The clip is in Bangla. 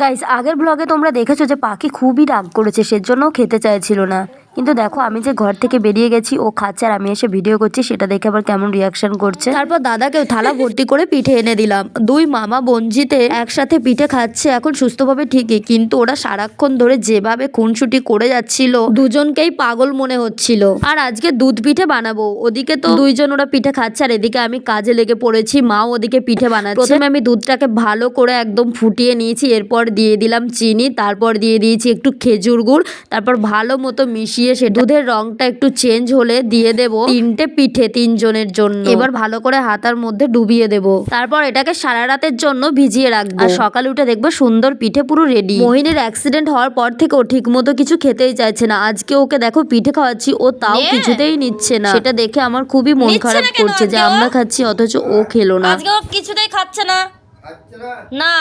গাইস আগের ব্লগে তোমরা দেখেছ যে পাখি খুবই রাগ করেছে সেজন্য খেতে চাইছিল না। কিন্তু দেখো, আমি যে ঘর থেকে বেরিয়ে গেছি, ও খাচ্ছে আর আমি এসে ভিডিও করছি, সেটা দেখে আবার কেমন রিয়াকশন করছে। তারপর দাদাকেও থালা ভর্তি করে পিঠে এনে দিলাম। দুই মামা বঞ্জিতে একসাথে পিঠে খাচ্ছে, এখন সুস্থভাবে ঠিকই, কিন্তু ওরা সারাক্ষণ ধরে যেভাবে খুনসুটি করে যাচ্ছিল, দুজনকেই পাগল মনে হচ্ছিল। আর আজকে দুধ পিঠে বানাবো, ওদিকে তো দুইজন ওরা পিঠে খাচ্ছে, আর এদিকে আমি কাজে লেগে পড়েছি, মাও ওদিকে পিঠে বানাচ্ছে। প্রথমে আমি দুধটাকে ভালো করে একদম ফুটিয়ে নিয়েছি, এরপর দিয়ে দিলাম চিনি, তারপর দিয়ে দিয়েছি একটু খেজুর গুড়, তারপর ভালো মতো মিশিয়ে সে দুধের রংটা একটু চেঞ্জ হলে দিয়ে দেব তিনটে পিঠে তিনজনের জন্য। এবার ভালো করে হাতার মধ্যে ডুবিয়ে দেব। তারপর এটাকে সারা রাতের জন্য ভিজিয়ে রাখব। আর সকালে উঠে দেখব সুন্দর পিঠে পুরো রেডি মোহিনীর অ্যাক্সিডেন্ট হওয়ার পর থেকে ও ঠিক মতো কিছু খেতেই চাইছে না। আজকে ওকে দেখো পিঠে খাওয়াচ্ছি ও তাও কিছুতেই নিচ্ছে না। সেটা দেখে আমার খুবই মন খারাপ করছে যে আমরা খাচ্ছি অথচ ও খেলো না। আজকে ও কিছুতেই খাচ্ছে না। না।